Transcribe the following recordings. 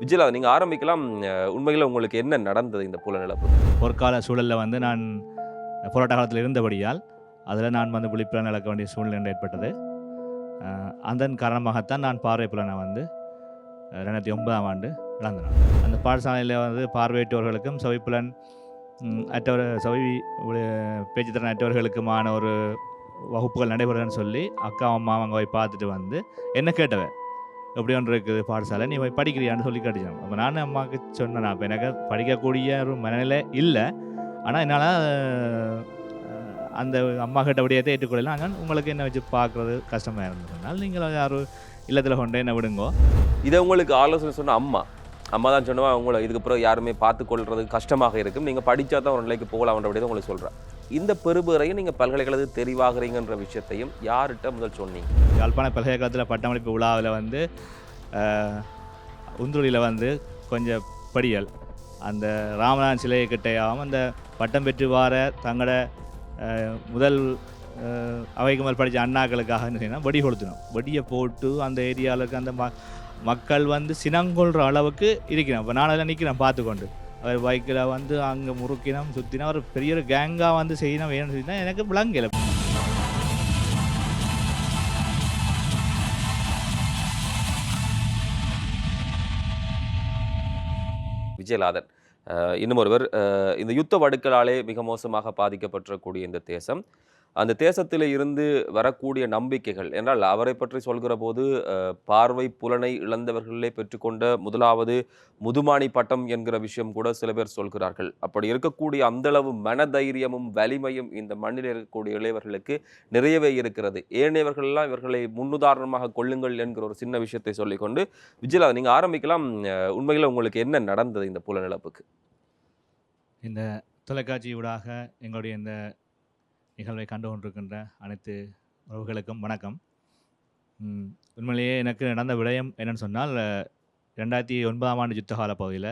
விஜயலா நீங்க ஆரம்பிக்கலாம். உண்மையில் உங்களுக்கு என்ன நடந்தது இந்த புலநிலப்பு பொற்கால சூழலில் வந்து நான் போராட்ட காலத்தில் இருந்தபடியால் அதில் நான் வந்து விழிப்புலன் இழக்க வேண்டிய சூழ்நிலை ஏற்பட்டது. அதன் காரணமாகத்தான் நான் பார்வை புலனை வந்து ரெண்டாயிரத்தி ஒன்பதாம் ஆண்டு இழந்தேன். அந்த பாடசாலையில் வந்து பார்வையற்றவர்களுக்கும் செவிப்புலன் அற்றவர் செவி பேச்சுத்திறன் அற்றவர்களுக்குமான ஒரு வகுப்புகள் நடைபெறுதுன்னு சொல்லி அக்கா அம்மா அவங்க போய் பார்த்துட்டு வந்து என்ன கேட்டவன்? எப்படி ஒன்று இருக்குது? பாடசாலை. நீ போய் படிக்கிறியான்னு சொல்லி கேட்டுச்சான் அப்போ நானும் அம்மாவுக்கு சொன்னேன். அப்போ எனக்கு படிக்கக்கூடிய ஒரு மனநிலை இல்லை. ஆனால் என்னால் அந்த அம்மா கிட்ட விடயத்தை ஏற்றுக்கொள்ளலாம் ஆனால் உங்களுக்கு என்ன வச்சு பார்க்குறது கஷ்டமாக இருந்ததுனால நீங்கள் யாரும் இல்லத்தில் கொண்டு என்ன விடுங்கோ. இதை உங்களுக்கு ஆலோசனை சொன்ன அம்மா. அம்மா தான் சொன்னவா உங்களை இதுக்கப்புறம் யாருமே பார்த்து கொள்றது கஷ்டமாக இருக்கும். நீங்கள் படித்தா தான் ஒரு நிலைக்கு போகலாம்ன்ற தான் உங்களுக்கு சொல்கிறேன் இந்த பெருபேரையும் நீங்கள் பல்கலைக்கழகத்துக்கு தெரிவாகிறீங்கன்ற விஷயத்தையும் யார்கிட்ட முதல் சொன்னீங்க? யாழ்ப்பாண பல்கலைக்கழகத்தில் பட்டமளிப்பு விழாவில் வந்து உந்துளியில் வந்து கொஞ்சம் படியல். அந்த ராமநாதன் சிலையை கிட்டையாகவும் அந்த பட்டம் பெற்று வார தங்களோட முதல் அஹ், அவைக்கு மேல் படித்த அண்ணாக்களுக்காக என்ன செய்யணும்? வெடி கொளுத்தணும் வெடியை போட்டு அந்த ஏரியாவில் இருக்க அந்த ம மக்கள் வந்து சினங்கொள்கிற அளவுக்கு இருக்கிறேன் இப்போ நான் அதில் நிற்கிறேன் பார்த்துக்கொண்டு. அவர் பைக்கில் வந்து அங்கே முறுக்கினம் சுற்றினா ஒரு பெரிய ஒரு கேங்காக வந்து செய்யணும் வேணும்னு சொல்லினா எனக்கு விளங்கலை. விஜயலாதன் இன்னும் ஒருவர் இந்த யுத்த வடுக்களாலே மிக மோசமாக பாதிக்கப்பட்டிருக்கக்கூடிய இந்த தேசம் அந்த தேசத்தில் இருந்து வரக்கூடிய நம்பிக்கைகள் என்றால் அவரை பற்றி சொல்கிற போது பார்வை புலனை இழந்தவர்களே பெற்றுக்கொண்ட முதலாவது முதுமானி பட்டம் என்கிற விஷயம் கூட சில பேர் சொல்கிறார்கள். அப்படி இருக்கக்கூடிய அந்தளவு மனதைரியமும் வலிமையும் இந்த மண்ணில் இருக்கக்கூடிய இளையவர்களுக்கு நிறையவே இருக்கிறது. ஏனையவர்கள்லாம் இவர்களை முன்னுதாரணமாக கொள்ளுங்கள் என்கிற ஒரு சின்ன விஷயத்தை சொல்லிக்கொண்டு விஜயலா நீங்கள் ஆரம்பிக்கலாம். உண்மையில் உங்களுக்கு என்ன நடந்தது இந்த புலநிலப்புக்கு இந்த தொலைக்காட்சி ஊடாக எங்களுடைய இந்த நிகழ்வை கண்டு கொண்டிருக்கின்ற அனைத்து உறவுகளுக்கும் வணக்கம். உண்மையிலேயே எனக்கு நடந்த விடயம் என்னன்னு சொன்னால் ரெண்டாயிரத்தி ஒன்பதாம் ஆண்டு யுத்தகால பகுதியில்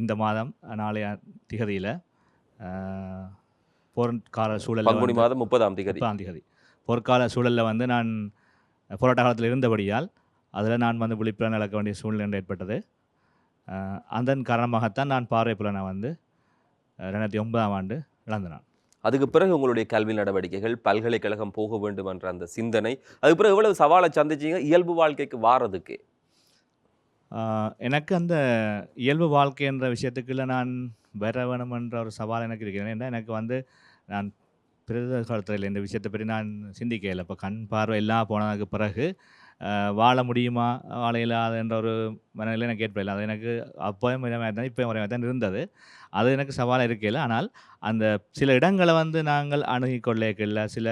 இந்த மாதம் நாளைய திகதியில் போர்க்கால சூழல் பங்குனி மாதம் முப்பதாம் திகதி. முப்பதாம் திகதி. போர்க்கால சூழலில் வந்து நான் போராட்ட காலத்தில் இருந்தபடியால் அதில் நான் வந்து விழிப்புலன் இழக்க வேண்டிய சூழ்நிலை ஏற்பட்டது. அதன் காரணமாகத்தான் நான் பார்வை புலனை வந்து ரெண்டாயிரத்தி ஒன்பதாம் ஆண்டு இழந்தேன் அதுக்கு பிறகு உங்களுடைய கல்வி நடவடிக்கைகள் பல்கலைக்கழகம் போக வேண்டும் என்ற அந்த சிந்தனை அதுக்கு பிறகு எவ்வளவு சவாலை சந்திச்சீங்க இயல்பு வாழ்க்கைக்கு வாரதுக்கு? எனக்கு அந்த இயல்பு வாழ்க்கை என்ற விஷயத்துக்குள்ள நான் வர வேணும் என்ற ஒரு சவால் எனக்கு இருக்கிறேன் ஏன்னா எனக்கு வந்து நான் பிறந்த காலத்தில் இந்த விஷயத்தை பற்றி நான் சிந்திக்கல இப்போ கண் பார்வை எல்லாம் போனதுக்கு பிறகு வாழ முடியுமா? வாழ இல்லாத என்ற ஒரு மனநிலை எனக்கு ஏற்படல அது எனக்கு அப்போயும் ஒரே மாதிரி தான் இப்போயும் ஒரே மாதிரி தான் இருந்தது. அது எனக்கு சவாலாக இருக்கையில். ஆனால் அந்த சில இடங்களை வந்து நாங்கள் அணுகிக் சில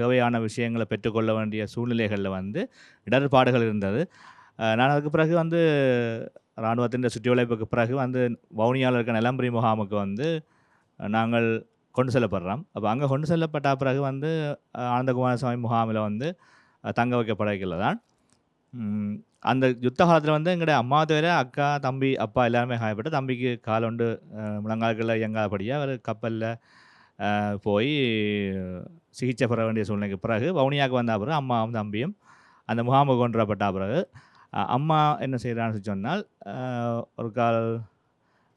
தேவையான விஷயங்களை பெற்றுக்கொள்ள வேண்டிய சூழ்நிலைகளில் வந்து இடர்பாடுகள் இருந்தது. நான் அதுக்கு பிறகு வந்து இராணுவத்தின் சுற்றி உழைப்புக்கு பிறகு வந்து வவுனியாவில் இருக்க நிலம்பரி முகாமுக்கு வந்து நாங்கள் கொண்டு செல்லப்படுறோம். அப்போ அங்கே கொண்டு செல்லப்பட்ட பிறகு வந்து ஆனந்தகுமார சுவாமி முகாமில் வந்து தங்க வைக்கப்படவில்லை தான். அந்த யுத்த காலத்தில் வந்து எங்களுடைய அம்மா தவிர அக்கா தம்பி அப்பா எல்லாருமே காயப்பட்டு தம்பிக்கு காலொண்டு முழங்கால்களில் இயங்காதபடியாக அவர் கப்பலில் போய் சிகிச்சை பெற வேண்டிய சூழ்நிலைக்கு பிறகு வவுனியாவுக்கு வந்த பிறகு அம்மாவும் தம்பியும் அந்த முகாமுக்கு கொண்டு பிறகு அம்மா என்ன செய்கிறான்னு சொன்னால் ஒரு கால்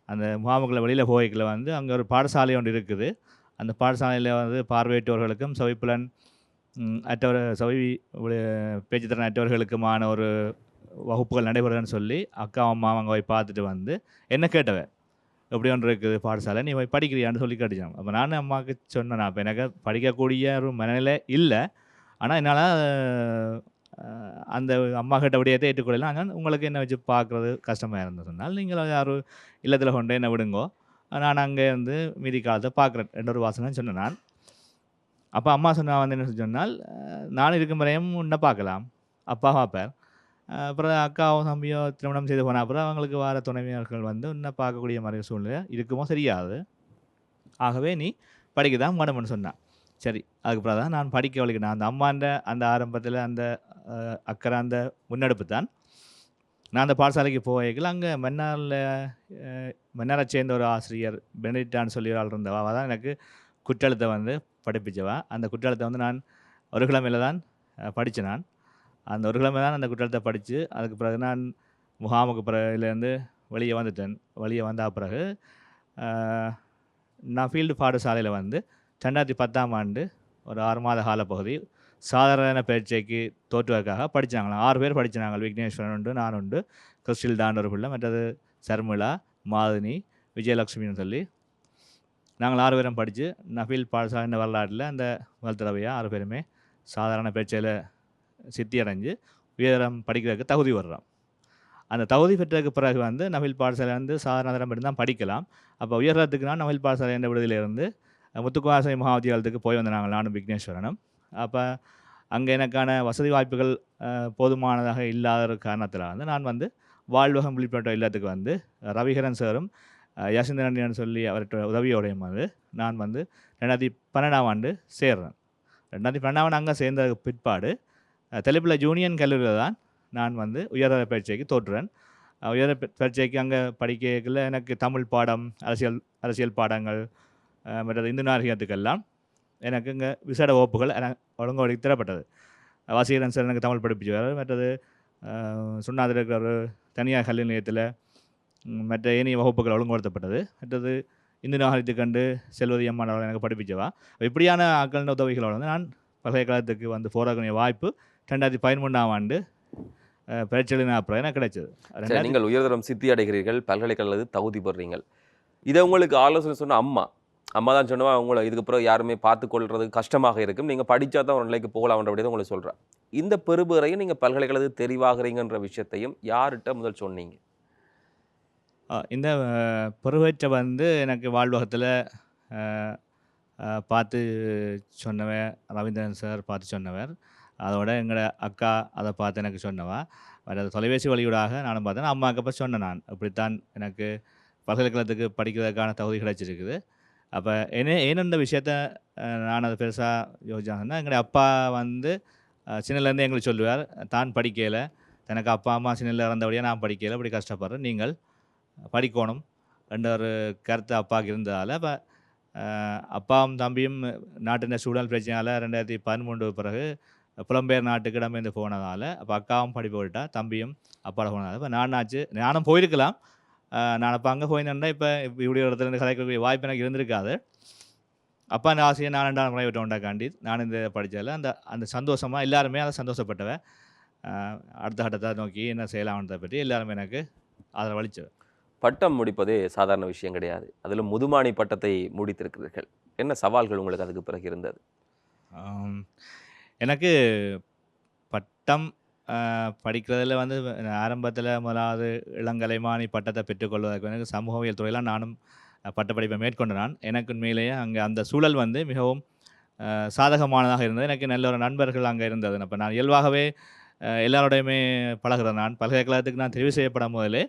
அந்த முகாமுக்குள்ள வெளியில் போய்க்குள்ள வந்து அங்கே ஒரு பாடசாலை ஒன்று இருக்குது. அந்த பாடசாலையில் வந்து பார்வையற்றவர்களுக்கும் செவிப்புலன் அற்றவர் செவி பேச்சு பேச்சுத்திறன் அற்றவர்களுக்குமான ஒரு வகுப்புகள் நடைபெறுதுன்னு சொல்லி அக்கா அம்மா அவங்க போய் பார்த்துட்டு வந்து என்ன கேட்டவ? எப்படி ஒன்று இருக்குது? பாடசாலை? நீ போய் படிக்கிறியான்னு சொல்லி கேட்டுச்சாங்க அப்போ நானும் அம்மாவுக்கு சொன்னேன் அப்போ எனக்கு படிக்கக்கூடிய ஒரு மனநிலை இல்லை. ஆனால் என்னால் அந்த அம்மா கிட்ட விடயத்தை ஏற்றுக்கொள்ளலாம் ஆனால் உங்களுக்கு என்ன வச்சு பார்க்குறது கஷ்டமாக இருந்ததுனால நீங்கள் யாரும் இல்லத்தில் கொண்டு என்ன விடுங்கோ. நான் அங்கே வந்து மீதி காலத்தை பார்க்குறேன். ரெண்டு ஒரு வாசனை சொன்னேன் நான். அப்போ அம்மா சொன்னா வந்து என்ன சொன்னால் நான் இருக்கும் வரையும் உன்னை பார்க்கலாம். அப்பா பார்ப்பார். அப்புறம் அக்காவோ தம்பியோ திருமணம் செய்து போன அப்புறம் அவங்களுக்கு வர துணைவியர்கள் வந்து உன்னை பார்க்கக்கூடிய மாதிரி சூழ்நிலை இருக்குமோ சரியாது ஆகவே நீ படிக்க தான் வேணும்னு சொன்னான். சரி அதுக்கப்புறம் தான் நான் படிக்க வலிக்கணும் அந்த அம்மாண்ட அந்த ஆரம்பத்தில் அந்த அஹ், அக்கறை அந்த முன்னெடுப்பு தான். நான் அந்த பாடசாலைக்கு போய்க்கல அங்கே மன்னாரில் மன்னாரை சேர்ந்த ஒரு ஆசிரியர் பெனிட்டான்னு சொல்லி ஒரு ஆள் இருந்தவா அவள் தான் எனக்கு குற்றெழுத்தை வந்து படிப்பிச்சவா. அந்த குற்றாலத்தை வந்து நான் ஒரு கிழமையில் தான் படித்தேன் நான். அந்த ஒரு கிழமை தான் அந்த குற்றாலத்தை படித்து அதுக்கு பிறகு நான் முகாமுக்கு பிறகுலேருந்து வெளியே வந்துட்டேன். வெளியே வந்த பிறகு நான் ஃபீல்டு பாடசாலையில் வந்து ரெண்டாயிரத்தி பத்தாம் ஆண்டு ஒரு ஆறு மாத கால பகுதி சாதாரண பரீட்சைக்கு தோற்றுவதற்காக படித்தாங்களாம் ஆறு பேர் படித்தாங்க விக்னேஸ்வரன் உண்டு நான் உண்டு கிறிஸ்டில் தாண்டவர் பிள்ளை மற்றது சர்மிளா மாதினி விஜயலட்சுமின்னு சொல்லி நாங்கள் ஆறு பேரும் படித்து நஃபீல் பாடசாலை வரலாற்றில் அந்த முதல் தடவையாக ஆறு பேருமே சாதாரண பேச்சையில் சித்தி அடைஞ்சு உயரம் படிக்கிறதுக்கு தகுதி வர்றோம் அந்த தகுதி பெற்றதுக்கு பிறகு வந்து நஃபீல் பாடசாலை வந்து சாதாரண தரம் மட்டும் தான் படிக்கலாம். அப்போ உயர்றதுக்குனா நஃபீல் பாடசாலை என்ற விடுதியிலிருந்து முத்துக்குவாசை மகாவித்தியாலயத்துக்கு போய் வந்த நாங்கள் நானும் விக்னேஸ்வரனும். அப்போ அங்கே எனக்கான வசதி வாய்ப்புகள் போதுமானதாக இல்லாத ஒரு காரணத்தில் வந்து நான் வந்து வாழ்வகம் விழிப்புணர்வு இல்லத்துக்கு வந்து ரவிகரன் சாரும் யாசிந்தரன் சொல்லி அவர்கிட்ட உதவியோடையும் நான் வந்து ரெண்டாயிரத்தி பன்னெண்டாம் ஆண்டு சேர்றேன். ரெண்டாயிரத்தி பன்னெண்டாம் ஆண்டு அங்கே சேர்ந்த பிற்பாடு தெளிப்பில் ஜூனியன் கல்லூரியில் தான் நான் வந்து உயர்தர பரீட்சைக்கு தோற்றுறேன். உயர்தர பரீட்சைக்கு அங்கே படிக்கல எனக்கு தமிழ் பாடம் அரசியல் அரசியல் பாடங்கள் மற்றது இந்து நாகரிகத்துக்கெல்லாம் எனக்கு இங்கே விசேட வகுப்புகள் என ஒழுங்கு தரப்பட்டது வாசிகரன் சார் எனக்கு தமிழ் படிப்பிச்சு மற்றது அஹ், சுண்ணாதில் இருக்கிற ஒரு தனியார் கல்வி நிலையத்தில் மற்ற ஏனைய வகுப்புகள் ஒழுங்குபடுத்தப்பட்டது. மற்றது இந்து நாகரிகத்தை கண்டு செல்வதி அம்மான் அவர்கள் எனக்கு படிப்பிச்சவா. இப்படியான ஆக்களின் உதவிகளோடு வந்து நான் பல்கலைக்கழகத்துக்கு வந்து போராடக்கூடிய வாய்ப்பு ரெண்டாயிரத்தி பதிமூணாம் ஆண்டு எழுதின அப்புறம் எனக்கு கிடைச்சது. நீங்கள் உயர்தரம் சித்தி அடைகிறீர்கள் பல்கலைக்கழக தகுதி பெறுறீங்கள். இதை உங்களுக்கு ஆலோசனை சொன்ன அம்மா. அம்மா தான் சொன்னவா உங்களை இதுக்கு பிறகு யாருமே பார்த்து கொள்றது கஷ்டமாக இருக்கும். நீங்கள் படித்தா தான் ஒரு நிலைக்கு போகலாம்ன்றபடி தான் உங்களை சொல்கிறேன் இந்த பெறுபறையும் நீங்கள் பல்கலைக்கழக தெரிவாகிறீங்கன்ற விஷயத்தையும் யார்கிட்ட முதல் சொன்னீங்க? இந்த பருவத்தை வந்து எனக்கு வாழ்வகத்தில் பார்த்து சொன்னவர் ரவீந்திரன் சார் பார்த்து சொன்னவர். அதோட எங்களோட அக்கா அதை பார்த்து எனக்கு சொன்னவா. வேறு தொலைபேசி வழியூடாக நானும் பார்த்தேன். அம்மாவுக்கு அப்போ சொன்னேன் நான். இப்படித்தான் எனக்கு பல்கலைக்கழகத்துக்கு படிக்கிறதுக்கான தகுதி கிடைச்சிருக்குது. அப்போ என்ன ஏனென்ற விஷயத்த நான் அதை பெருசாக யோசிச்சாங்கன்னா எங்களுடைய அப்பா வந்து சின்னலேருந்து எங்களுக்கு சொல்லுவார் தான் படிக்கலை. எனக்கு அப்பா அம்மா சின்னல இறந்தபடியாக நான் படிக்கலை. இப்படி கஷ்டப்படுறேன் நீங்கள் படிக்கணும். என்ற ஒரு கருத்து அப்பாவுக்கு இருந்ததால் இப்போ அப்பாவும் தம்பியும் நாட்டின் சூழல் பிரச்சனையால் ரெண்டாயிரத்தி பதிமூன்று பிறகு புலம்பெயர் நாட்டுக்கு இடம்பெயர்ந்து போனதால் அப்போ அக்காவும் படிப்பு போட்டால் தம்பியும் அப்பாட போனதால் இப்போ நானாச்சு நானும் போயிருக்கலாம். நான் அப்போ அங்கே போயிருந்தேன்னா இப்போ இப்படி ஒரு இடத்துல இருந்து கலைக்கக்கூடிய வாய்ப்பு எனக்கு இருந்திருக்காது. அப்பா அந்த ஆசையை நான் ரெண்டாம் முறை விட்டு உண்டாக்காண்டி நான் இந்த படித்ததில் அந்த அந்த சந்தோஷமாக எல்லாருமே அதை சந்தோஷப்பட்டவன் அடுத்த கட்டத்தை நோக்கி என்ன செய்யலாம்ன்றதை பற்றி எல்லாருமே எனக்கு அதில் வலிச்சது பட்டம் முடிப்பதே சாதாரண விஷயம் கிடையாது. அதில் முதுமானி பட்டத்தை முடித்திருக்கிறீர்கள். என்ன சவால்கள் உங்களுக்கு அதுக்கு பிறகு இருந்தது? எனக்கு பட்டம் படிக்கிறதுல வந்து ஆரம்பத்தில் முதலாவது இளங்கலைமானி பட்டத்தை பெற்றுக்கொள்வதற்கு எனக்கு சமூகவியல் துறையில் நானும் பட்டப்படிப்பை மேற்கொண்டு நான். எனக்கு உண்மையிலேயே அங்கே அந்த சூழல் வந்து மிகவும் சாதகமானதாக இருந்தது. எனக்கு நல்ல ஒரு நண்பர்கள் அங்கே இருந்தது. அப்போ நான் இயல்பாகவே எல்லாரோடையுமே பழகிறேன். நான் பல்கலைக்கழகத்துக்கு நான் தெரிவு செய்யப்படும் முதலே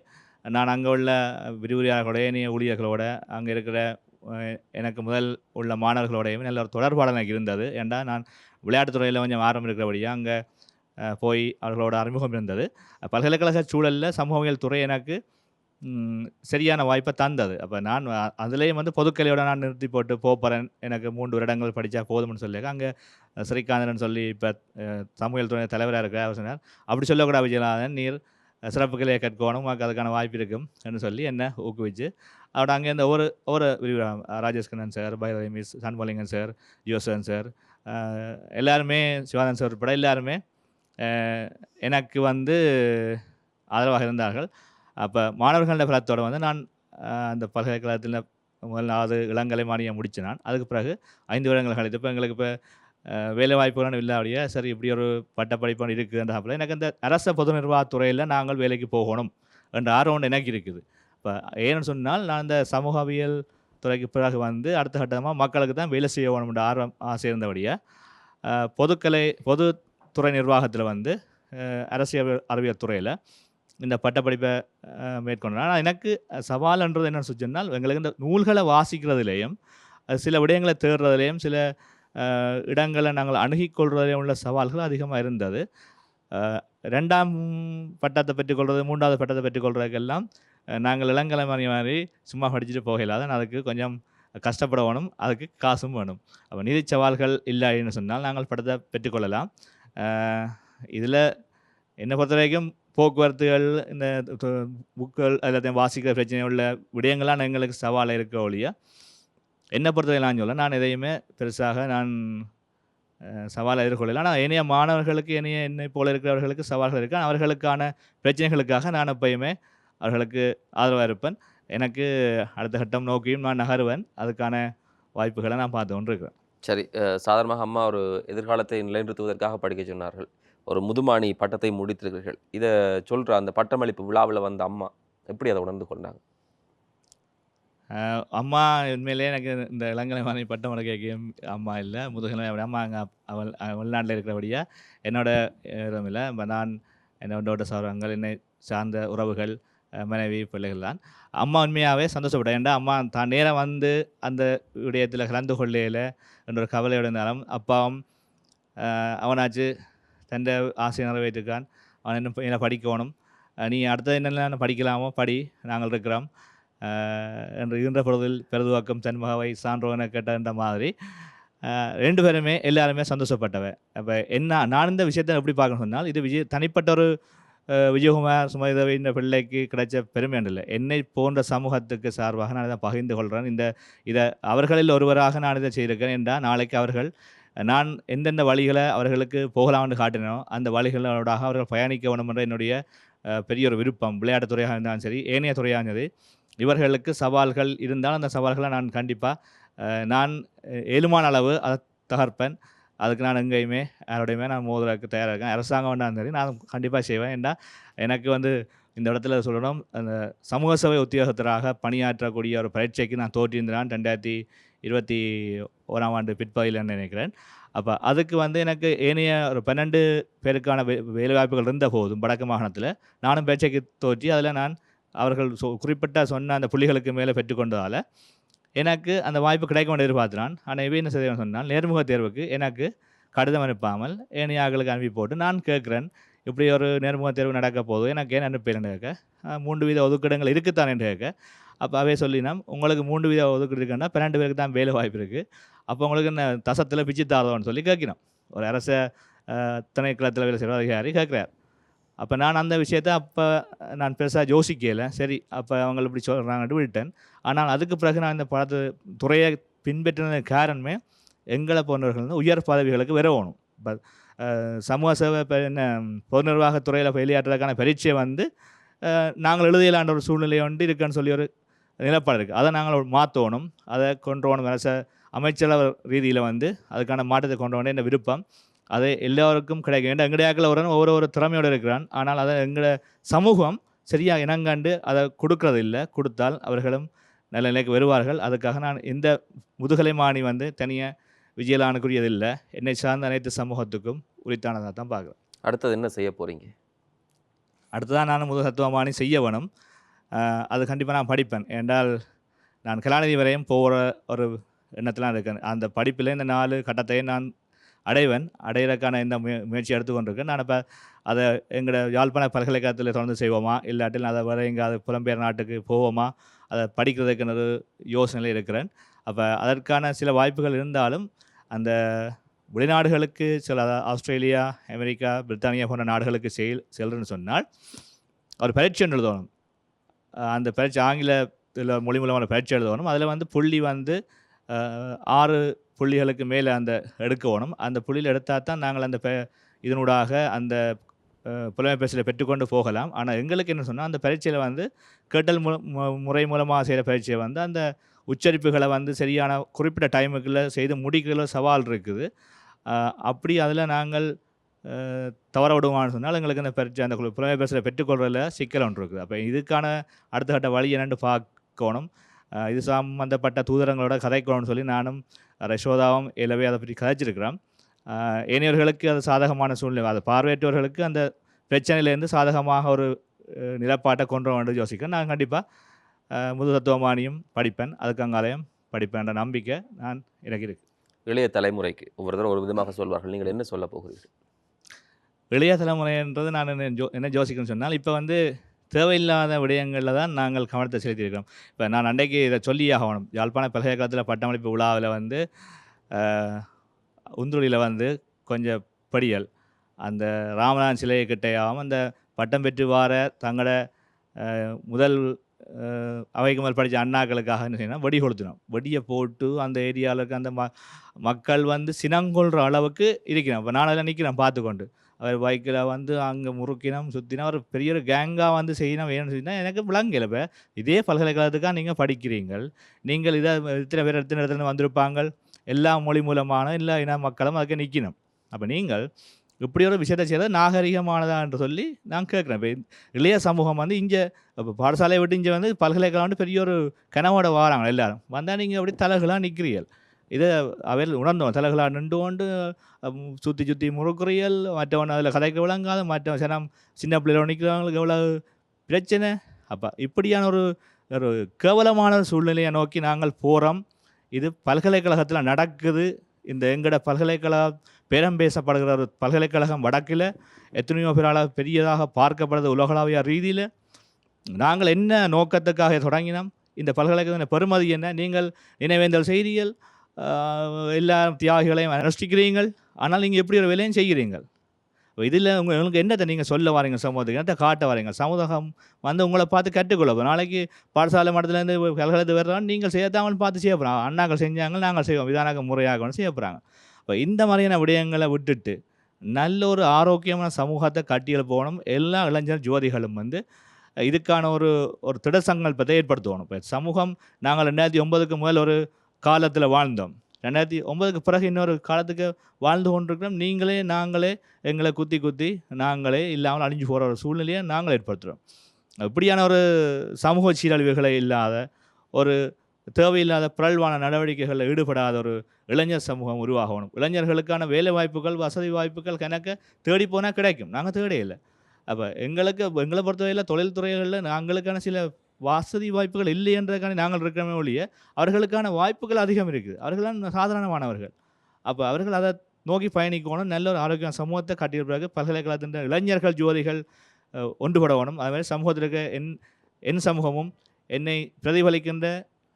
நான் அங்கே உள்ள விரிவுரையாளர்களோட இணைய ஊழியர்களோட அங்கே இருக்கிற எனக்கு முதல் உள்ள மாணவர்களோடையும் நல்ல ஒரு தொடர்பாடல் எனக்கு இருந்தது. ஏன்டா நான் விளையாட்டுத்துறையில் கொஞ்சம் ஆர்வம் இருக்கிறபடியாக அங்கே போய் அவர்களோட அறிமுகம் இருந்தது. பல்கலைக்கழக சூழலில் சமூகவியல் துறை எனக்கு சரியான வாய்ப்பை தந்தது. அப்போ நான் அதுலேயும் வந்து பொதுக்கலையோட நான் நிறுத்தி போட்டு போகிறேன் எனக்கு மூன்று வருடங்கள் படித்தா போதும்னு சொல்லி அங்கே ஸ்ரீகாந்தன் சொல்லி இப்போ சமூகவியல் துறை தலைவராக இருக்க அவர் சொன்னார். அப்படி சொல்லக்கூடாது விஜயநாதன் நீர் சிறப்புகளை கற்கோணும் கற்கணும் அதுக்கான வாய்ப்பு இருக்கும் என்று சொல்லி என்ன ஊக்குவிச்சு. அவட அங்கே இந்த ஒரு ஒரு விரிவாக Rajesh Kannan sir Bhairavi miss Shanmugalingam sir யோசன் sir எல்லாருமே சிவானந்த் சார் உட்பட எல்லாருமே எனக்கு வந்து ஆதரவாக இருந்தார்கள். அப்போ மாணவர்கள பலத்தோடு வந்து நான் அந்த பல்கலைக்கழகத்தில் முதலாவது இளங்கலை மானியம் முடித்தேன் நான். அதுக்கு பிறகு ஐந்து வருடங்கள் கழித்து இப்போ எங்களுக்கு இப்போ வேலை வாய்ப்புகளும் இல்லாதபடியே சரி இப்படி ஒரு பட்டப்படிப்பு இருக்குதுன்றப்பல எனக்கு இந்த அரச பொது நிர்வாகத்துறையில் நாங்கள் வேலைக்கு போகணும் என்ற ஆர்வம் எனக்கு இருக்குது. இப்போ ஏன்னு சொன்னால் நான் இந்த சமூகவியல் துறைக்கு பிறகு வந்து அடுத்த கட்டமாக மக்களுக்கு தான் வேலை செய்ய வேணும்ன்ற ஆர்வம் ஆசை இருந்தபடியாக பொதுக்கலை பொதுத்துறை நிர்வாகத்தில் வந்து அரசியல் அறிவியல் துறையில் இந்த பட்டப்படிப்பை அஹ், மேற்கொண்டேன். ஆனால் எனக்கு சவால்ன்றது என்னென்னு சொன்னால் எங்களுக்கு இந்த நூல்களை வாசிக்கிறதுலேயும் சில விடயங்களை தேடுறதுலேயும் சில இடங்களை நாங்கள் அணுகிக்கொள்வதில் உள்ள சவால்கள் அதிகமாக இருந்தது. ரெண்டாம் பட்டத்தை பெற்றுக்கொள்வது மூன்றாவது பட்டத்தை பெற்றுக்கொள்வதற்கெல்லாம் நாங்கள் இளங்கலை மாதிரி மாதிரி சும்மா படிச்சுட்டு போகலாத அதுக்கு கொஞ்சம் கஷ்டப்பட வேணும் அதுக்கு காசும் வேணும். அப்போ நிதி சவால்கள் இல்லைன்னு சொன்னால் நாங்கள் படத்தை பெற்றுக்கொள்ளலாம். இதில் என்னை பொறுத்த வரைக்கும் போக்குவரத்துகள் இந்த புக்கள் எல்லாத்தையும் வாசிக்கிற பிரச்சனை உள்ள விடயங்கள்லாம் எங்களுக்கு சவாலாக இருக்க ஒழிய என்னை பொறுத்தவரை நான் சொல்ல நான் எதையுமே பெருசாக நான் சவாலை எதிர்கொள்ளல. ஆனால் இனிய மாணவர்களுக்கு இனிய என்னை போல இருக்கிறவர்களுக்கு சவால்கள் இருக்கு. அவர்களுக்கான பிரச்சனைகளுக்காக நான் எப்பயுமே அவர்களுக்கு ஆதரவாக இருப்பேன். எனக்கு அடுத்த கட்டம் நோக்கியும் நான் நகருவேன். அதுக்கான வாய்ப்புகளை நான் பார்த்து கொண்டிருக்கிறேன். சரி சாதாரணமாக அம்மா ஒரு எதிர்காலத்தை நிலைநிறுத்துவதற்காக படிக்க சொன்னார்கள். ஒரு முதுமானி பட்டத்தை முடித்திருக்கிறீர்கள். இதை சொல்கிற அந்த பட்டமளிப்பு விழாவில் வந்த அம்மா எப்படி அதை உணர்ந்து கொண்டாங்க? அம்மா உண்மையிலேயே எனக்கு இந்த இளங்கலை மாணவி பட்டம் கேட்கும் அம்மா இல்லை. முதுகலை அம்மா அங்கே அவள் வெளிநாட்டில் இருக்கிறபடியாக என்னோட இடம் இல்லை. நான் என்னோட சௌரங்கள் என்னை சார்ந்த உறவுகள் மனைவி பிள்ளைகள் தான். அம்மா உண்மையாகவே சந்தோஷப்பட்டேன். ஏன்டா அம்மா தான் நேரம் வந்து அந்த விடயத்தில் கலந்து கொள்ளையில் என்ற ஒரு கவலையோட இருந்தாலும் அப்பாவும் அவனாச்சு தன் ஆசையை நிறைவேற்றிருக்கான். அவன் என்ன என்ன படிக்கணும். நீ அடுத்தது என்னென்ன படிக்கலாமோ படி. நாங்கள் இருக்கிறோம். என்று இருந்த பொழுதில் பெருதுவாக்கம் தன்மகவை சான்றோன இந்த மாதிரி. ரெண்டு பேருமே எல்லாருமே சந்தோஷப்பட்டவை. அப்போ என்ன நான் இந்த விஷயத்தை எப்படி பார்க்கணும் சொன்னால் இது விஜய் தனிப்பட்ட ஒரு விஜயகுமார் சுமதிதவி இந்த பிள்ளைக்கு கிடைச்ச பெருமை இல்லை. என்னை போன்ற சமூகத்துக்கு சார்பாக நான் இதை பகிர்ந்து கொள்கிறேன் இந்த இதை அவர்களில் ஒருவராக நான் இதை செய்திருக்கேன் என்றால் நாளைக்கு அவர்கள் நான் எந்தெந்த வழிகளை அவர்களுக்கு போகலாம்னு காட்டினோ அந்த வழிகளோடாக அவர்கள் பயணிக்க வேண்டும் என்ற என்னுடைய பெரிய ஒரு விருப்பம் விளையாட்டு துறையாக இருந்தாலும் சரி ஏனைய துறையாக இருந்தது. இவர்களுக்கு சவால்கள் இருந்தாலும் அந்த சவால்களை நான் கண்டிப்பாக நான் எழுமான அளவு அதை தகர்ப்பேன். அதுக்கு நான் எங்கேயுமே யாரோடையுமே நான் மோதுறதுக்கு தயாராக இருக்கேன். அரசாங்கம் வேண்டாம் சரி நான் கண்டிப்பாக செய்வேன். ஏன்னா எனக்கு வந்து இந்த இடத்துல சொல்லணும். அந்த சமூக சேவை உத்தியோகத்தராக பணியாற்றக்கூடிய ஒரு பரீட்சைக்கு நான் தோற்றியிருந்தேன் ரெண்டாயிரத்தி இருபத்தி ஓராம் ஆண்டு பிற்பகுதியில் நினைக்கிறேன். அப்போ அதுக்கு வந்து எனக்கு ஏனைய ஒரு பன்னெண்டு பேருக்கான வே வேலைவாய்ப்புகள் இருந்த போதும் வடக்கு மாகாணத்தில் நானும் பரீட்சைக்கு தோற்றி அதில் நான் அவர்கள் சொ குறிப்பிட்ட சொன்ன அந்த புள்ளிகளுக்கு மேலே பெற்றுக்கொண்டதால் எனக்கு அந்த வாய்ப்பு கிடைக்கும் எதிர்பார்த்தினான். ஆனால் இவை என்ன செய்ய சொன்னால் நேர்முக தேர்வுக்கு எனக்கு கடிதம் அனுப்பாமல் ஏனையாக்களுக்கு அனுப்பி போட்டு நான் கேட்குறேன் இப்படி ஒரு நேர்முக தேர்வு நடக்க போதும் எனக்கு ஏன் அனுப்பலைன்னு கேட்க மூன்று மூன்று வீத ஒதுக்கீடுகள் இருக்குத்தானே கேட்க அப்போ அவே சொல்லினோம் உங்களுக்கு மூன்று வீத ஒதுக்கீடு இருக்குன்னா பன்னெண்டு பேருக்கு தான் வேலை வாய்ப்பு இருக்குது அப்போ உங்களுக்கு என்ன தசத்தில் பிச்சு தாரோன்னு சொல்லி கேட்கணும் ஒரு அரச திணைக்களத்தில் வேலை செய்கிற அதிகாரி கேட்குறார். அப்போ நான் அந்த விஷயத்த அப்போ நான் பெருசாக யோசிக்கல. சரி அப்போ அவங்க இப்படி சொல்கிறாங்கட்டு விட்டேன் ஆனால் அதுக்கு பிறகு நான் இந்த படத்து துறையை பின்பற்றின காரணமே எங்களை போன்றவர்கள் வந்து உயர் பதவிகளுக்கு விரவணும். இப்போ சமூக சேவை என்ன பொது நிர்வாகத்துறையில் வெளியாற்றுறதுக்கான பரீட்சை வந்து நாங்கள் எழுதியலான்ற ஒரு சூழ்நிலை வந்து இருக்குன்னு சொல்லி ஒரு நிலப்பாடு இருக்குது அதை நாங்கள் மாற்றணும் அதை கொண்டு வரணும் அரச அமைச்சரவை ரீதியில் வந்து அதுக்கான மாற்றத்தை கொண்டு வரணும் என்ற விருப்பம். அதை எல்லோருக்கும் கிடைக்கும் ஏன்னா எங்கடையாக்கில் ஒரு ஒவ்வொரு ஒரு திறமையோடு இருக்கிறான். ஆனால் அதை எங்களோட சமூகம் சரியாக இனங்கண்டு அதை கொடுக்கறது இல்லை கொடுத்தால் அவர்களும் நல்ல நிலைக்கு வருவார்கள். அதுக்காக நான் இந்த முதுகலை மாணி வந்து தனியாக விஜயலானுக்குரியது இல்லை என்னை சார்ந்த அனைத்து சமூகத்துக்கும் உரித்தானதாக தான் பார்க்குறேன். அடுத்தது என்ன செய்ய போறீங்க? அடுத்ததான் நான் முது தத்துவமானி செய்ய வேணும். அது கண்டிப்பாக நான் படிப்பேன். என்றால் நான் கலாநிதி வரையும் போகிற ஒரு எண்ணத்தில் இருக்கேன். அந்த படிப்பில் இந்த நாலு கட்டத்தையும் நான் அடைவேன். அடையிறதுக்கான இந்த முய முயற்சி எடுத்துக்கொண்டிருக்கேன். நான் இப்போ அதை எங்களோட யாழ்ப்பாண பல்கலைக்கழகத்தில் தொடர்ந்து செய்வோமா? இல்லாட்டில் அதை வர எங்கேயாவது புலம்பெயர் நாட்டுக்கு போவோமா? அதை படிக்கிறதுக்கு ஒரு யோசனையில் இருக்கிறேன். அப்போ அதற்கான சில வாய்ப்புகள் இருந்தாலும் அந்த வெளிநாடுகளுக்கு சில ஆஸ்திரேலியா அமெரிக்கா பிரித்தானியா போன்ற நாடுகளுக்கு செல் செல்றன்னு சொன்னால் அவர் பரீட்சை எழுதணும். அந்த பரீட்சை ஆங்கிலத்தில் மொழி மூலமான பரீட்சை எழுதணும். அதில் வந்து புள்ளி வந்து ஆறு புள்ளிகளுக்கு மேலே அந்த எடுக்கணும். அந்த புள்ளியில் எடுத்தால் தான் நாங்கள் அந்த பெ இதனூடாக அந்த புலமை பரிசில் பெற்றுக்கொண்டு போகலாம். ஆனால் எங்களுக்கு என்ன சொன்னால் அந்த பரீட்சையில் வந்து கேட்டல் மு முறை மூலமாக செய்கிற பயிற்சியை வந்து அந்த உச்சரிப்புகளை வந்து சரியான குறிப்பிட்ட டைமுக்குள்ளே செய்து முடிக்கிற சவால் இருக்குது. அப்படி அதில் நாங்கள் தவற விடுவான்னு சொன்னால் எங்களுக்கு அந்த பரீட்சை அந்த புலமை பேசுகிற பெற்றுக்கொள்றதுல சிக்கல் ஒன்று இருக்குது. அப்போ இதுக்கான அடுத்த கட்ட வழி என்னென்னு பார்க்கணும். இது சம்மந்தப்பட்ட தூதரங்களோட கதைக்கணும்னு சொல்லி நானும் ரஷோதாவும் எல்லாவே அதை பற்றி கதைச்சிருக்கிறோம். ஏனையவர்களுக்கு அது சாதகமான சூழ்நிலை அதை பார்வையற்றவர்களுக்கு அந்த பிரச்சனையிலேருந்து சாதகமாக ஒரு நிலப்பாட்டை கொண்டு வந்து யோசிக்கிறேன் நான் கண்டிப்பாக முது தத்துவமானியும் படிப்பேன். அதுக்கு அங்காலயம் படிப்பேன்ற நம்பிக்கை நான் எனக்கு இருக்குது இளைய தலைமுறைக்கு ஒவ்வொருத்தரும் ஒரு விதமாக சொல்வார்கள். நீங்கள் என்ன சொல்ல போகிறீர்கள்? இளைய தலைமுறைன்றது நான் என்ன ஜோ என்ன யோசிக்கணும்னு சொன்னால் இப்போ வந்து தேவையில்லாத விடயங்களில் தான் நாங்கள் கவனத்தை செலுத்தியிருக்கிறோம். இப்போ நான் அன்றைக்கு இதை சொல்லி ஆகணும். யாழ்ப்பாண பல்கலைக்கழகத்தில் பட்டமளிப்பு விழாவில் வந்து உந்துருளியில் வந்து கொஞ்சம் படியல் அந்த ராமநாதன் சிலையை கிட்டையாகவும் அந்த பட்டம் பெற்று வார தங்களோட முதல் அவைக்கு மேல் படித்த அண்ணாக்களுக்காக என்ன செய்யணும் வெடி கொளுத்தினோம் வெடியை போட்டு அந்த ஏரியாவுக்கு இருக்க அந்த ம மக்கள் வந்து சினங்கொள்கிற அளவுக்கு இருக்கிறோம் இப்போ நான் அதில் நிற்கிறேன் பார்த்துக்கொண்டு. அவர் பைக்கில் வந்து அங்கே முறுக்கினோம் சுற்றினா ஒரு பெரிய ஒரு கேங்காக வந்து செய்யணும் வேணும்னு சொல்லினா எனக்கு விளங்கல இப்போ இதே பல்கலைக்கழகத்துக்காக நீங்கள் படிக்கிறீங்கள். நீங்கள் இதை இத்தனை பேர் எத்தனை இடத்துல வந்திருப்பாங்க எல்லா மொழி மூலமான எல்லா இன மக்களும் அதுக்கு நிற்கணும் அப்போ நீங்கள் இப்படி ஒரு விஷயத்தை செய்கிறது நாகரிகமானதா என்று சொல்லி நான் கேட்குறேன். இப்போ இளைய சமூகம் வந்து இங்கே இப்போ பாடசாலையை விட்டு இங்கே வந்து பல்கலைக்கழகம் வந்து பெரிய ஒரு கனவோட வாராங்க எல்லாரும். வந்தால் நீங்கள் அப்படி தலைகளாக நிற்கிறீர்கள். இதை அவையில் உணர்ந்தோம். தலைகளாக நின்று கொண்டு சுற்றி சுற்றி முறுக்குறியல் மற்றவன் அதில் கதைக்கு விளங்காத மற்றவன் சனம் சின்ன பிள்ளைகள் நிற்கிறவங்களுக்கு எவ்வளோ பிரச்சனை? அப்போ இப்படியான ஒரு ஒரு கேவலமான ஒரு சூழ்நிலையை நோக்கி நாங்கள் போகிறோம். இது பல்கலைக்கழகத்தில் நடக்குது. இந்த எங்கட பல்கலைக்கழக பேரம் பேசப்படுகிற ஒரு பல்கலைக்கழகம் வடக்கில் எத்தனையோ பேரால் பெரியதாக பார்க்கப்படுறது உலகளாவிய ரீதியில். நாங்கள் என்ன நோக்கத்துக்காக தொடங்கினோம்? இந்த பல்கலைக்கழக பெருமதி என்ன? நீங்கள் நினைவேந்தல் செய்திகள் எல்லா தியாகிகளையும் அனுஷ்டிக்கிறீங்கள் ஆனால் நீங்கள் எப்படி ஒரு வேலையும் செய்கிறீங்கள் இதில் உங்கள் உங்களுக்கு என்னத்தை நீங்கள் சொல்ல வரீங்க? சமூகத்துக்கு என்னத்தை காட்ட வரீங்க? சமூகம் வந்து உங்களை பார்த்து கற்றுக்கொள்ள நாளைக்கு பாடசாலை மட்டத்துலேருந்து கலகலத்து வர்றோம் நீங்கள் செய்யாதாமல் பார்த்து செய்ய போகிறாங்க அண்ணாக்கள் செஞ்சாங்க நாங்கள் செய்வோம். இதானாக முறையாக செய்ய போகிறாங்க இப்போ இந்த மாதிரியான விடயங்களை விட்டுட்டு நல்ல ஒரு ஆரோக்கியமான சமூகத்தை கட்டியில் போகணும். எல்லா இளைஞர் ஜோதிகளும் வந்து இதுக்கான ஒரு ஒரு திட சங்கல்பத்தை ஏற்படுத்தணும். இப்போ சமூகம் நாங்கள் ரெண்டாயிரத்தி ஒன்பதுக்கு முதல் ஒரு காலத்தில் வாழ்ந்தோம். ரெண்டாயிரத்தி ஒன்பதுக்கு பிறகு இன்னொரு காலத்துக்கு வாழ்ந்து கொண்டிருக்கிறோம். நீங்களே நாங்களே எங்களை குத்தி குத்தி நாங்களே இல்லாமல் அழிஞ்சு போகிற ஒரு சூழ்நிலையை நாங்கள் ஏற்படுத்துகிறோம் இப்படியான ஒரு சமூக சீரழிவுகளை இல்லாத ஒரு தேவையில்லாத பிறழ்வான நடவடிக்கைகளில் ஈடுபடாத ஒரு இளைஞர் சமூகம் உருவாகணும். இளைஞர்களுக்கான வேலை வாய்ப்புகள் வசதி வாய்ப்புகள் கணக்க தேடி போனால் கிடைக்கும். நாங்கள் தேடே இல்லை. அப்போ எங்களுக்கு எங்களை பொறுத்தவரையில் தொழில்துறைகளில் நாங்களுக்கான சில வசதி வாய்ப்புகள் இல்லை என்றதுக்கான நாங்கள் இருக்கிறோமே ஒழிய அவர்களுக்கான வாய்ப்புகள் அதிகம் இருக்குது. அவர்களாம் சாதாரணமானவர்கள். அப்போ அவர்கள் அதை நோக்கி பயணிக்கணும். நல்ல ஒரு ஆரோக்கிய சமூகத்தை கட்டிய பிறகு பல்கலைக்கழகத்தின் இளைஞர்கள் ஜோதிகள் ஒன்றுபடணும் அதுமாதிரி சமூகத்தில் இருக்க என் என் சமூகமும் என்னை பிரதிபலிக்கின்ற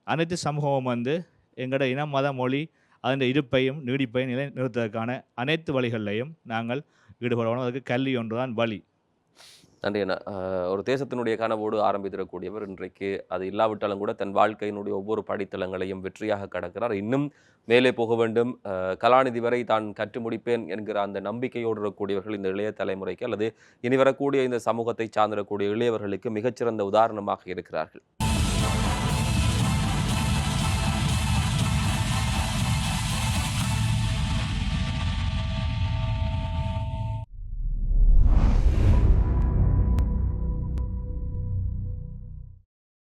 அனைத்து சமூகமும் வந்து எங்களோட இனம் மத மொழி அதன் இருப்பையும் நீடிப்பையும் நிலை நிறுத்துவதற்கான அனைத்து வழிகளிலையும் நாங்கள் ஈடுபடணும் அதுக்கு கல்வி ஒன்றுதான் வழி. நன்றி அண்ணா. ஒரு தேசத்தினுடைய கனவோடு ஆரம்பித்திடக்கூடியவர் இன்றைக்கு அது இல்லாவிட்டாலும் கூட தன் வாழ்க்கையினுடைய ஒவ்வொரு படித்தளங்களையும் வெற்றியாக கடக்கிறார். இன்னும் மேலே போக வேண்டும். கலாநிதி வரை தான் கற்று முடிப்பேன் என்கிற அந்த நம்பிக்கையோடு இருக்கக்கூடியவர்கள் இந்த இளைய தலைமுறைக்கு அல்லது இனி வரக்கூடிய இந்த சமூகத்தை சார்ந்திடக்கூடிய இளையவர்களுக்கு மிகச்சிறந்த உதாரணமாக இருக்கிறார்கள்.